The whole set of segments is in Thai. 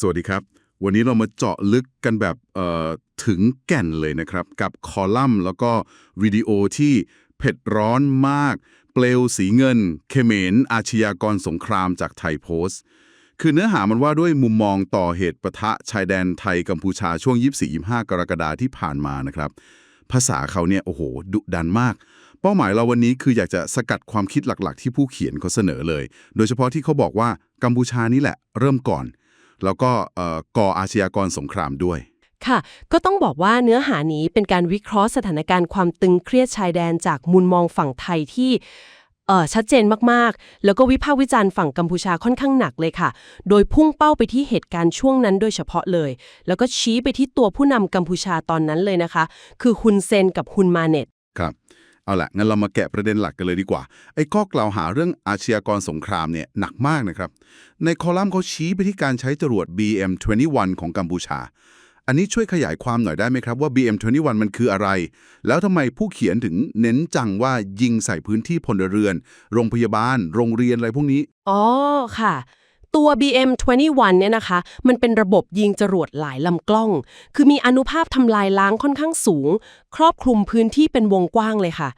สวัสดีครับ วันนี้เรามาเจาะลึกกันแบบเอ่อถึงแก่นเลยนะครับ กับคอลัมน์แล้วก็วิดีโอที่เผ็ดร้อนมาก เปลวสีเงิน เขมรอาชญากรสงครามจากไทยโพสต์ คือเนื้อหามันว่าด้วยมุมมองต่อเหตุปะทะชายแดนไทยกัมพูชาช่วง 24-25 กรกฎาที่ผ่านมานะครับ ภาษาเขาเนี่ยโอ้โห ดุดันมากเป้าหมายเราวันนี้คืออยากจะสกัดความคิดหลักๆ ที่ผู้เขียนเขาเสนอเลย โดยเฉพาะที่เขาบอกว่ากัมพูชานี่แหละ เริ่มก่อน แล้วก็ก่ออาชญากรสงครามด้วย ค่ะ ก็ต้องบอกว่าเนื้อหานี้เป็นการวิเคราะห์สถานการณ์ความตึงเครียดชายแดนจากมุมมองฝั่งไทยที่ชัดเจนมากๆ แล้วก็วิพากษ์วิจารณ์ฝั่งกัมพูชาค่อนข้างหนักเลยค่ะ โดยพุ่งเป้าไปที่เหตุการณ์ช่วงนั้นโดยเฉพาะเลย แล้วก็ชี้ไปที่ตัวผู้นำกัมพูชาตอนนั้นเลยนะคะ คือฮุนเซนกับฮุนมาเน็ต เอาละงั้นเรามาแกะประเด็นหลักกันเลยดีกว่า ไอ้ข้อกล่าวหาเรื่องอาชญากรสงครามเนี่ยหนักมากนะครับ ในคอลัมน์เขาชี้ไปที่การใช้จรวด BM21 ของกัมพูชา อันนี้ช่วยขยายความหน่อยได้ไหมครับว่า BM21 มันคืออะไร แล้วทำไมผู้เขียนถึงเน้นจังว่ายิงใส่พื้นที่พลเรือน โรงพยาบาล โรงเรียนอะไรพวกนี้ อ๋อค่ะ ตัว BM21 เนี่ยนะคะ มันเป็นระบบยิงจรวดหลายลำกล้อง คือมีอนุภาพทำลายล้างค่อนข้างสูง ครอบคลุมพื้นที่เป็นวงกว้างเลยค่ะ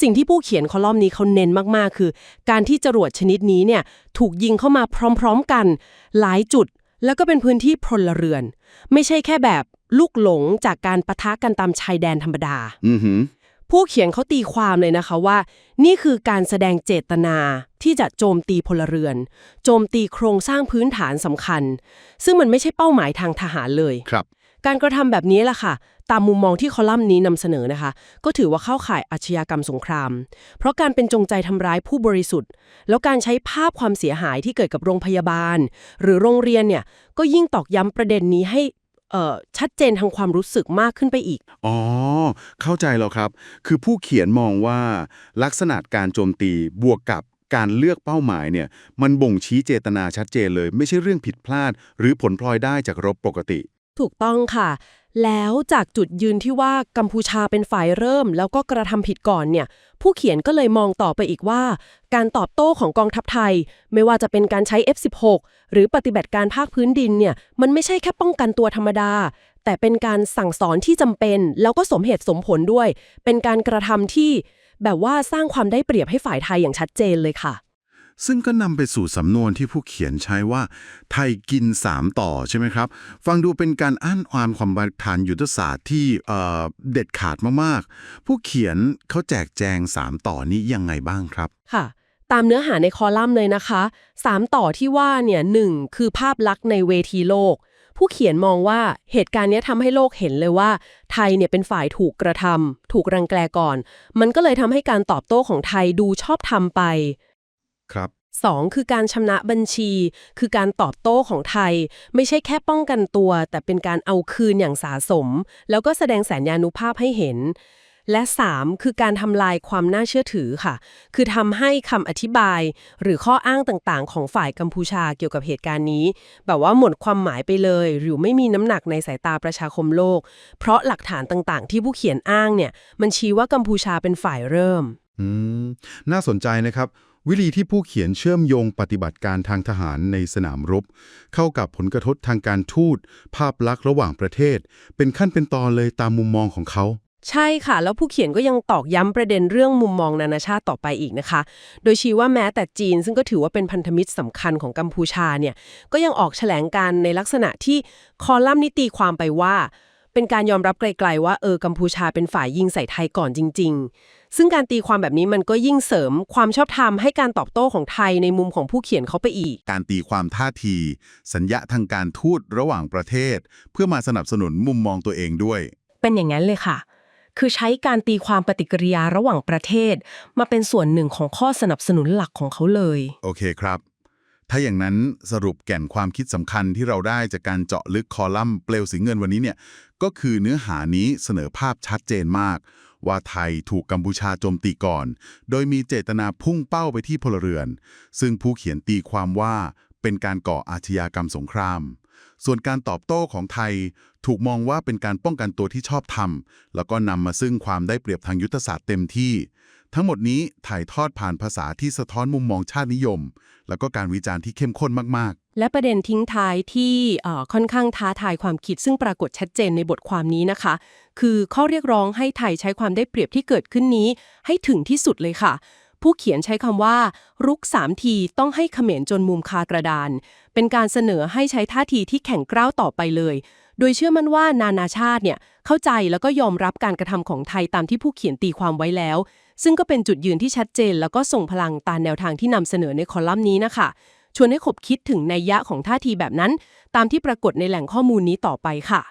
สิ่งที่ผู้เขียนคอลัมน์นี้เขาเน้นมากๆ คือ การที่จรวดชนิดนี้เนี่ยถูกยิงเข้ามาพร้อมๆกัน หลายจุด แล้วก็เป็นพื้นที่พลเรือน ไม่ใช่แค่แบบลูกหลงจากการปะทะกันตามชายแดนธรรมดา อือ ผู้เขียนเขาตีความเลยนะคะว่า นี่คือการแสดงเจตนาที่จะโจมตีพลเรือน โจมตีโครงสร้างพื้นฐานสำคัญ ซึ่งมันไม่ใช่เป้าหมายทางทหารเลยครับ การกระทำแบบนี้แหละค่ะ ตามมุมมองที่คอลัมน์นี้นำเสนอนะคะ ก็ถือว่าเข้าข่ายอาชญากรรมสงคราม เพราะการเป็นจงใจทำร้ายผู้บริสุทธิ์ แล้วการใช้ภาพความเสียหายที่เกิดกับโรงพยาบาล หรือโรงเรียนเนี่ยก็ยิ่งตอกย้ำประเด็นนี้ให้เอ่อ ชัดเจนทางความรู้สึกมากขึ้นไปอีก อ๋อ เข้าใจแล้วครับ คือผู้เขียนมองว่าลักษณะการโจมตีบวกกับการเลือกเป้าหมายเนี่ย มันบ่งชี้เจตนาชัดเจนเลย ไม่ใช่เรื่องผิดพลาด หรือผลพลอยได้จากรบปกติ ถูกต้องค่ะ แล้วจากจุดยืนที่ว่ากัมพูชาเป็นฝ่ายเริ่ม แล้วก็กระทำผิดก่อนเนี่ยผู้เขียนก็เลยมองต่อไปอีกว่า การตอบโต้ของกองทัพไทย ไม่ว่าจะเป็นการใช้ F16 หรือปฏิบัติการภาคพื้นดินเนี่ยมันไม่ใช่แค่ป้องกันตัวธรรมดา แต่เป็นการสั่งสอนที่จำเป็น แล้วก็สมเหตุสมผลด้วย เป็นการกระทำที่แบบว่าสร้างความได้เปรียบให้ฝ่ายไทยอย่างชัดเจนเลยค่ะ ซึ่งก็นำไปสู่สำนวนที่ผู้เขียนใช้ว่า ไทยกิน 3 ต่อใช่ไหมครับ ฟังดูเป็นการอ้านความความบาฐานยุทธศาสตร์ที่เเด็ดขาดมากๆ ผู้เขียนเขาแจกแจง 3 ต่อนี้ยังไงบ้างครับ ค่ะ ตามเนื้อหาในคอลัมน์เลยนะคะ 3 ต่อที่ว่าเนี่ยหนึ่งคือภาพลักษณ์ในเวทีโลก ผู้เขียนมองว่าเหตุการณ์นี้ทำให้โลกเห็นเลยว่า ไทยเนี่ยเป็นฝ่ายถูกกระทำถูกรังแกก่อน มันก็เลยทำให้การตอบโต้ของไทยดูชอบทำไป ครับ 2 คือการชำระบัญชี คือการตอบโต้ของไทย ไม่ใช่แค่ป้องกันตัว แต่เป็นการเอาคืนอย่างสาสม แล้วก็แสดงแสนยานุภาพให้เห็น และ 3 คือการทำลายความน่าเชื่อถือค่ะ คือทำให้คำอธิบาย หรือข้ออ้างต่างๆ ของฝ่ายกัมพูชาเกี่ยวกับเหตุการณ์นี้ แบบว่าหมดความหมายไปเลย หรือไม่มีน้ำหนักในสายตาประชาคมโลก เพราะหลักฐานต่างๆ ที่ผู้เขียนอ้างเนี่ย มันชี้ว่ากัมพูชาเป็นฝ่ายเริ่ม อืม น่าสนใจนะครับ วิธีที่ผู้เขียนเชื่อมโยงปฏิบัติการทางทหารในสนามรบ เข้ากับผลกระทบทางการทูต ภาพลักษณ์ระหว่างประเทศ เป็นขั้นเป็นตอนเลยตามมุมมองของเขา ใช่ค่ะ แล้วผู้เขียนก็ยังตอกย้ำประเด็นเรื่องมุมมองนานาชาติต่อไปอีกนะคะ โดยชี้ว่าแม้แต่จีนซึ่งก็ถือว่าเป็นพันธมิตรสำคัญของกัมพูชาเนี่ยก็ยังออกแถลงการในลักษณะที่คอลัมน์นิตีความไปว่า เป็นการยอมรับไกลๆว่าเออกัมพูชาเป็นฝ่ายยิงใส่ไทยก่อนจริง ๆ ซึ่งการตีความแบบนี้มันก็ยิ่งเสริมความชอบธรรมให้การตอบโต้ของไทยในมุมของผู้เขียนเขาไปอีก การตีความท่าที สัญญาทางการทูตระหว่างประเทศ เพื่อมาสนับสนุนมุมมองตัวเองด้วย เป็นอย่างนั้นเลยค่ะ คือใช้การตีความปฏิกิริยาระหว่างประเทศ มาเป็นส่วนหนึ่งของข้อสนับสนุนหลักของเขาเลย โอเคครับ ถ้าอย่างนั้นสรุปแก่นความคิดสำคัญที่เราได้จากการเจาะลึกคอลัมน์เปลวสีเงินวันนี้เนี่ยก็คือเนื้อหานี้เสนอภาพชัดเจนมาก ว่าไทยถูกกัมพูชาโจมตีก่อน โดยมีเจตนาพุ่งเป้าไปที่พลเรือน ซึ่งผู้เขียนตีความว่าเป็นการก่ออาชญากรรมสงคราม ส่วนการตอบโต้ของไทย ถูกมองว่าเป็นการป้องกันตัวที่ชอบธรรมแล้วก็นำมาซึ่งความได้เปรียบทางยุทธศาสตร์เต็มที่ ทั้งหมดนี้ถ่ายทอดผ่านภาษาที่สะท้อนมุมมองชาตินิยม แล้วก็การวิจารณ์ที่เข้มข้นมาก ๆ และประเด็นทิ้งท้ายที่ค่อนข้างท้าทายความคิดซึ่งปรากฏชัดเจนในบทความนี้นะคะ คือข้อเรียกร้องให้ไทยใช้ความได้เปรียบที่เกิดขึ้นนี้ ให้ถึงที่สุดเลยค่ะ ผู้เขียนใช้คำว่า รุกสามทีต้องให้เขมรจนมุมคากระดาน เป็นการเสนอให้ใช้ท่าทีที่แข็งกร้าวต่อไปเลยโดยเชื่อมั่นว่านานาชาติเนี่ยเข้าใจแล้วก็ยอมรับการกระทำของไทยตามที่ผู้เขียนตีความไว้แล้ว ซึ่งก็เป็นจุดยืนที่ชัดเจน แล้วก็ส่งพลังตามแนวทางที่นำเสนอในคอลัมน์นี้นะคะ ชวนให้ขบคิดถึงนัยยะของท่าทีแบบนั้น ตามที่ปรากฏในแหล่งข้อมูลนี้ต่อไปค่ะ